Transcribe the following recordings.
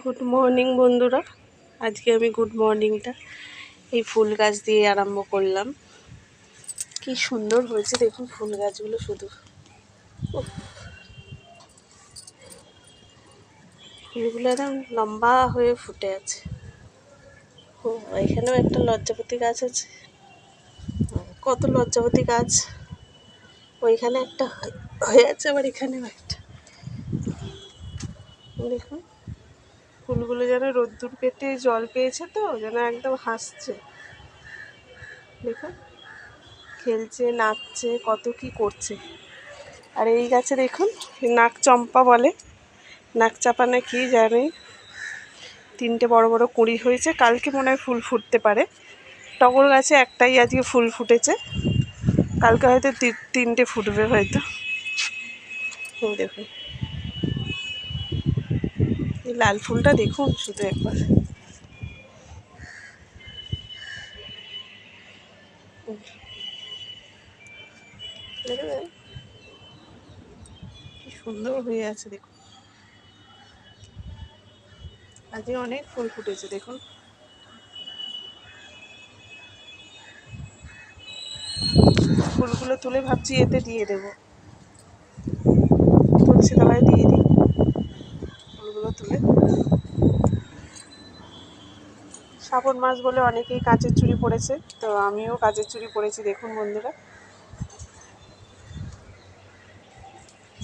Good morning বন্ধুরা। আজকে আমি গুড মর্নিংটা এই ফুল গাছ দিয়ে আরম্ভ করলাম। কি সুন্দর হয়েছে দেখুন ফুল গাছগুলো শুধু। ফুলগুলো একদম লম্বা হয়ে ফুটে আছে। ও, এখানেও একটা লজ্জাপতি গাছ আছে। কত লজ্জাপতি গাছ। ওইখানে একটা হয়ে আছে, আবার এখানেও একটা। দেখুন। ফুলগুলো যেন রোদ্দুর পেতে জল পেয়েছে তো, যেন একদম হাসছে। দেখুন খেলছে, নাচছে, কত কি করছে। আর এই গাছে দেখুন, নাক চম্পা বলে। নাক চাপা না কি জানি। তিনটে বড় বড় কুঁড়ি হয়েছে, কালকে মনে হয় ফুল ফুটতে পারে। টগর গাছে একটাই আজকে ফুল ফুটেছে। কালকে হয়তো তিনটে ফুটবে হয়তো। দেখুন। এই লাল ফুলটা দেখুন শুধু একবার। কি সুন্দর হয়ে আছে, দেখুন। আজকে অনেক ফুল ফুটেছে, দেখুন। ফুলগুলো তুলে ভাবছি এতে দিয়ে দেবো। তুলসী তলায় দিয়ে দিই ফুলগুলো তুলে শ্রাবণ মাস বলে অনেকেই কাঁচের চুড়ি পড়েছে, তো আমিও কাঁচের চুড়ি পড়েছি, দেখুন বন্ধুরা।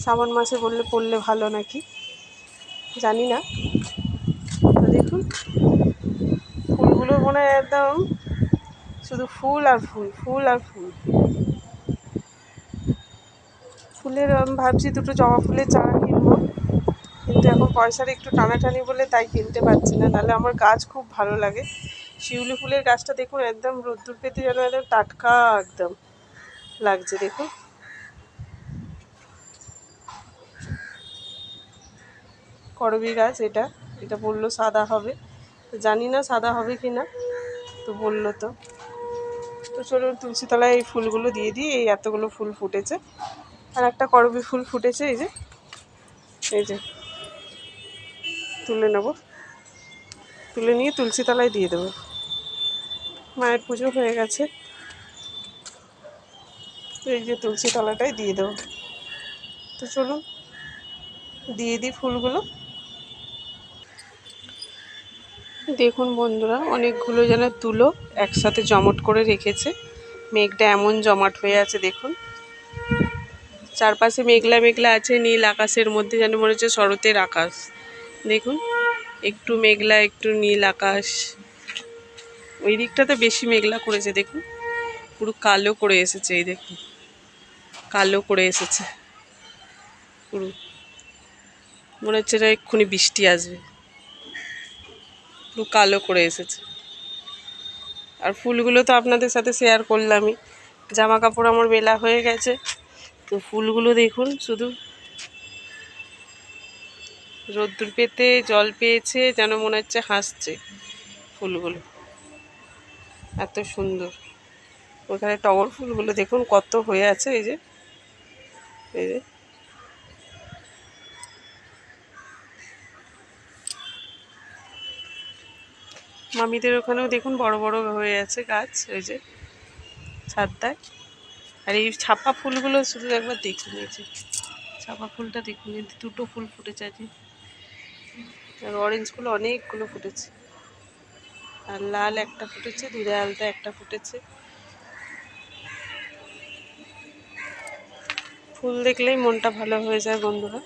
শ্রাবণ মাসে বললে পড়লে ভালো নাকি? জানি না। তো দেখুন, ফুলগুলো মনে হয় একদম শুধু ফুল আর ফুল ফুল আর ফুল। ফুলের ভাবছি দুটো জবা ফুলের চারা কিনবো। কিন্তু এখন পয়সার একটু টানাটানি বলে তাই কিনতে পারছি না। নাহলে আমার গাছ খুব ভালো লাগে। শিউলি ফুলের গাছটা দেখুন, একদম রোদ্দুর পেতে যেন একদম টাটকা একদম লাগছে, দেখুন। করবি গাছ এটা এটা বলল সাদা হবে। তো জানি না সাদা হবে কি না তো বলল তো। তো চলুন তুলসীতলায় এই ফুলগুলো দিয়ে দিই, এই এতগুলো ফুল ফুটেছে। আর একটা করবি ফুল ফুটেছে, এই যে এই যে। তুলে নেব। তুলে নিয়ে তুলসী তলায় দিয়ে দেবো। মায়ের পুজো হয়ে গেছে। এই যে তুলসী তলাটাই দিয়ে দেবো। তো চলুন, দিয়ে দিই ফুলগুলো। দেখুন বন্ধুরা, অনেকগুলো যেন তুলো একসাথে জমট করে রেখেছে। মেঘটা এমন জমাট হয়ে আছে, দেখুন। চারপাশে মেঘলা মেঘলা আছে, নীল আকাশের মধ্যে যেন মনে হচ্ছে শরতের আকাশ। দেখুন, একটু মেঘলা, একটু নীল আকাশ। ওই দিকটাতে বেশি মেঘলা করেছে, দেখুন। পুরো কালো করে এসেছে, এই দেখুন। কালো করে এসেছে। পুরো। মনে হচ্ছে না এক্ষুনি বৃষ্টি আসবে। পুরো কালো করে এসেছে। আর ফুলগুলো তো আপনাদের সাথে শেয়ার করলামই। জামা কাপড় আমার বেলা হয়ে গেছে। তো ফুলগুলো দেখুন, শুধু রোদ্দুর পেতে, জল পেয়েছে, যেন মনে হচ্ছে হাসছে ফুলগুলো। এত সুন্দর। ওখানে টগর ফুলগুলো দেখুন কত হয়ে আছে, এই যে। এই যে। মামিদের ওখানেও দেখুন বড় বড় হয়ে আছে গাছ, এই যে, ছাদটায়। আর এই ছাপা ফুলগুলো শুধু একবার দেখুন, এই যে। ছাপা ফুলটা দেখুন দুটো ফুল ফুটেছে আজকে। আর অরেঞ্জগুলো অনেকগুলো ফুটেছে। আর লাল একটা ফুটেছে দুধে আলতা একটা ফুটেছে। ফুল দেখলেই মনটা ভালো হয়ে যায় বন্ধুরা।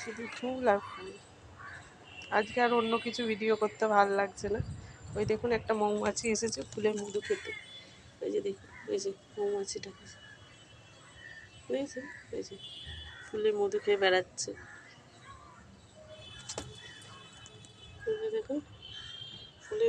শুধু ফুল আর ফুল। আজকে আর অন্য কিছু ভিডিও করতে ভালো লাগছে না। ওই দেখুন একটা মৌমাছি এসেছে ফুলের মধু খেতে। ওই যে দেখুন ওই যে মৌমাছিটা। বুঝেছেন ওই যে ফুলের মধু খেয়ে বেড়াচ্ছে। দেখুন ফুলে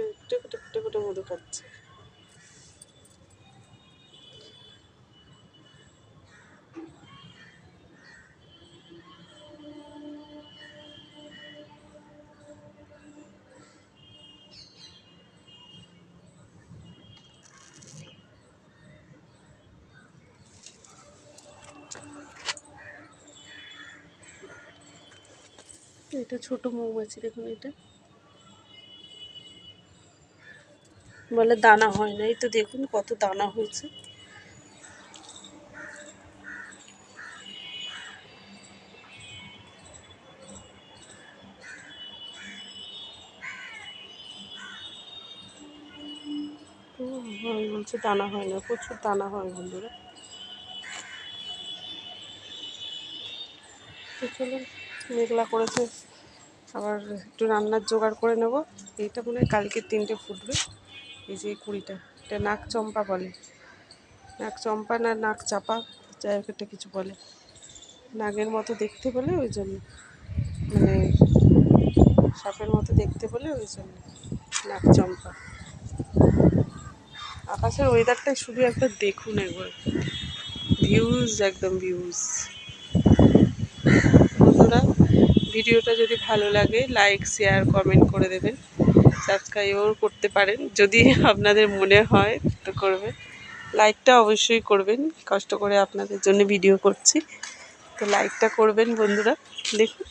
এটা ছোট মৌমাছি দেখুন এটা। বলে দানা হয় না এই তো দেখুন কত দানা হয়েছে। বলছি দানা হয় না, প্রচুর দানা হয় বন্ধুরা। তো চলুন, মেঘলা করেছে। আবার একটু রান্নার জোগাড় করে নেব। এইটা মনে হয় কালকে তিনটে ফুটবে। এই যে কুড়িটা। এটা নাক চম্পা বলে। নাক চম্পা না নাক চাপা, যাই হোক একটা কিছু বলে। নাগের মতো দেখতে বলে ওই জন্য। মানে সাপের মতো দেখতে বলে ওই জন্য। নাক চম্পা। আকাশের ওয়েদারটাই শুধু একবার দেখুন একবার। ভিউজ একদম ভিউজ বন্ধুরা, ভিডিওটা যদি ভালো লাগে লাইক শেয়ার কমেন্ট করে দেবেন। সাবস্ক্রাইবও করতে পারেন। যদি আপনাদের মনে হয় তো করবেন। লাইকটা অবশ্যই করবেন। কষ্ট করে আপনাদের জন্য ভিডিও করছি। তো লাইকটা করবেন বন্ধুরা। দেখুন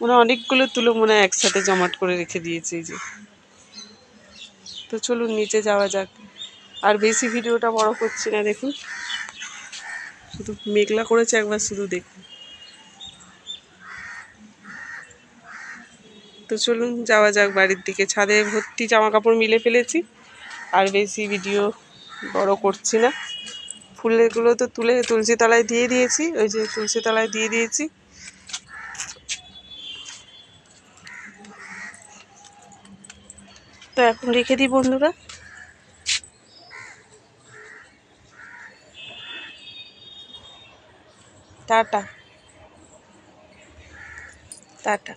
মনে অনেকগুলো তুলো মনে একসাথে জমাট করে রেখে দিয়েছে যে। তো চলুন, নিচে যাওয়া যাক। আর বেশি ভিডিওটা বড় করছি না, দেখুন। শুধু মেঘলা করেছে, একবার শুধু দেখুন। তো চলুন যাওয়া যাক বাড়ির দিকে। ছাদে ভর্তি জামা কাপড় মিলে ফেলেছি, আর বেশি ভিডিও বড় করছি না। ফুলগুলো তো তুলে তুলসী তলায় দিয়ে দিয়েছি, ওই যে তুলসী তলায় দিয়ে দিয়েছি। তো এখন রেখে দিই বন্ধুরা। টাটা। টাটা।